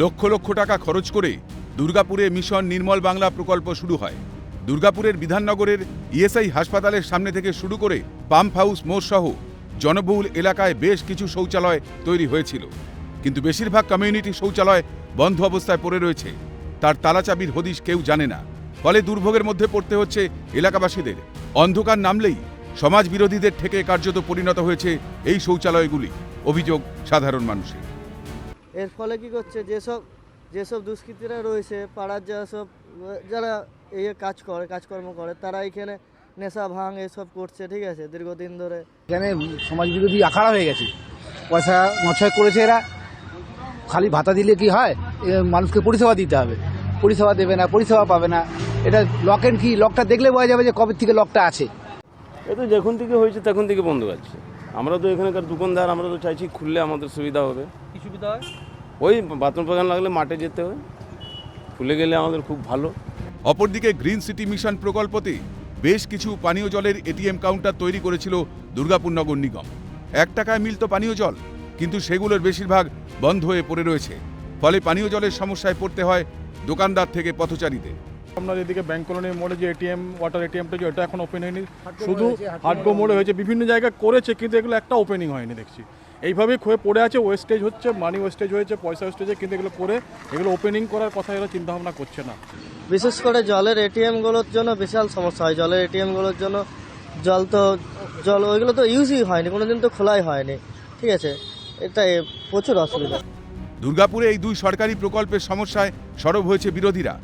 লক্ষ লক্ষ টাকা খরচ করে দুর্গাপুরে মিশন নির্মল বাংলা প্রকল্প শুরু হয়। দুর্গাপুরের বিধাননগরের ইএসআই হাসপাতালের সামনে থেকে শুরু করে পাম্প হাউস, মোড় সহ জনবহুল এলাকায় বেশ কিছু শৌচালয় তৈরি হয়েছিল। কিন্তু বেশিরভাগ কমিউনিটি শৌচালয় বন্ধ অবস্থায় পড়ে রয়েছে। তার তালাচাবির হদিশ কেউ জানে না। ফলে দুর্ভোগের মধ্যে পড়তে হচ্ছে এলাকাবাসীদের। অন্ধকার নামলেই সমাজ বিরোধীদের থেকে কার্যত পরিণত হয়েছে এই শৌচালয়গুলি, অভিযোগ সাধারণ মানুষের। এর ফলে কি করছে? যেসব যেসব দুষ্কৃতীরা রয়েছে পাড়ার যারা সব যারা এই কাজ করে কাজকর্ম করে তারা এখানে নেশা ভাঙ এসব করছে ঠিক আছে? দীর্ঘদিন ধরে। এখানে সমাজ বিরোধী আখাড়া হয়ে গেছে। পয়সা নছয় করেছে এরা। খালি ভাতা দিলে কি হয়? এ মানুষকে পরিষেবা দিতে হবে। পরিষেবা দেবে না পরিষেবা পাবে না। এটা লকের কি লকটা দেখলে বোঝা যাবে যে কবে থেকে লকটা আছে। এ তো যখন থেকে হয়েছে তখন থেকে বন্ধ আছে। আমরা তো এখানকার দোকানদার আমরা তো চাইছি খুললে আমাদের সুবিধা হবে। কি সুবিধা হয় ওই বাথরুম পায়খানা লাগলে মাঠে যেতে হয়। খুলে গেলে আমাদের খুব ভালো। অপরদিকে গ্রিন সিটি মিশন প্রকল্পতে বেশ কিছু পানীয় জলের এটিএম কাউন্টার তৈরি করেছিল দুর্গাপুর নগর নিগম। এক টাকায় মিলত পানীয় জল কিন্তু সেগুলোর বেশিরভাগ বন্ধ হয়ে পড়ে রয়েছে। ফলে পানীয় জলের সমস্যায় পড়তে হয় দোকানদার থেকে পথচারীদের। আপনার এদিকে ব্যাংক কলোনির মোড়ে যে এটিএম ওয়াটার এটিএমটা যে ওটা এখন ওপেন হয়নি। শুধু হাটগো মোড়ে হয়েছে বিভিন্ন জায়গায় করেছে কিন্তু এগুলো একটা ওপেনিং হয়নি দেখছি। এইভাবেই ক্ষয়ে পড়ে আছে ওয়েস্টেজ হচ্ছে মানি ওয়েস্টেজ হয়েছে পয়সা ওয়েস্টেজ কিন্তু এগুলো করে এগুলো ওপেনিং করার কথা এরা চিন্তাভাবনা করছে না। বিশেষ করে জলের এটিএমগুলোর জন্য বিশাল সমস্যা হয়। জলের এটিএমগুলোর জন্য জল তো জল ওইগুলো তো ইউজই হয়নি কোনোদিন তো খোলাই হয়নি। ঠিক আছে এটা প্রচুর অসুবিধা। দুর্গাপুরে এই দুই সরকারি প্রকল্পের সমস্যায় সরব হয়েছে বিরোধীরা।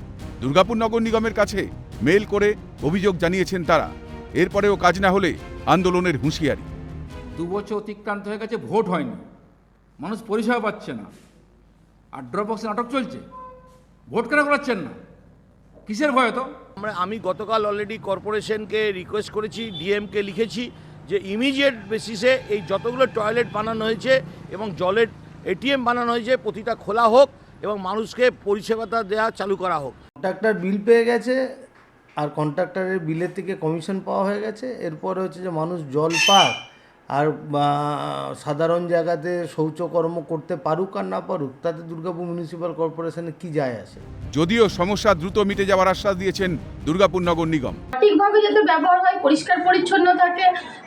দুর্গাপুর নগর নিগমের কাছে মেল করে অভিযোগ জানিয়েছেন তারা। এরপরেও কাজ না হলে আন্দোলনের হুঁশিয়ারি। দু বছর অতিক্রান্ত হয়ে গেছে ভোট হয়নি। মানুষ পরিষেবা পাচ্ছে না। আর ড্রপ বক্সে নাটক চলছে। ভোট কেন করাচ্ছেন না? কিসের ভয় তো? আমরা আমি গতকাল অলরেডি কর্পোরেশনকে রিকোয়েস্ট করেছি ডিএমকে লিখেছি যে ইমিডিয়েট বেসিসে এই যতগুলো টয়লেট বানানো হয়েছে এবং জলের এটিএম বানানো হয়েছে প্রতিটা খোলা হোক এবং মানুষকে পরিষেবাটা দেওয়া চালু করা হোক। কন্ট্রাক্টর বিল পেয়ে গেছে আর কন্ট্রাক্টরের বিলের থেকে কমিশন পাওয়া হয়ে গেছে। এরপরে হচ্ছে যে মানুষ জল পাক আর সাধারণ জায়গাতে শৌচকর্ম করতে পারুক আর না পারুক তাতে দুর্গাপুর মিউনিসিপ্যাল কর্পোরেশনে কি যায় আসে? যদিও সমস্যা দ্রুত মিটে যাওয়ার আশ্বাস দিয়েছেন দুর্গাপুর নগর নিগম। সঠিকভাবে যাতে ব্যবহার হয় পরিষ্কার পরিচ্ছন্ন থাকে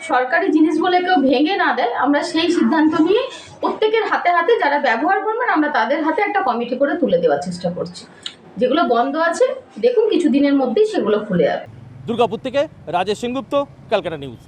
সরকারি জিনিস বলে কেউ ভেঙে না দেয় আমরা সেই সিদ্ধান্ত নিয়ে প্রত্যেকের হাতে হাতে যারা ব্যবহার করবেন আমরা তাদের হাতে একটা কমিটি করে তুলে দেওয়ার চেষ্টা করছি। যেগুলো বন্ধ আছে দেখুন কিছু দিনের মধ্যেই সেগুলো খুলে যাবে। দুর্গাপুর থেকে রাজেশ সেনগুপ্ত ক্যালকাটা নিউজ।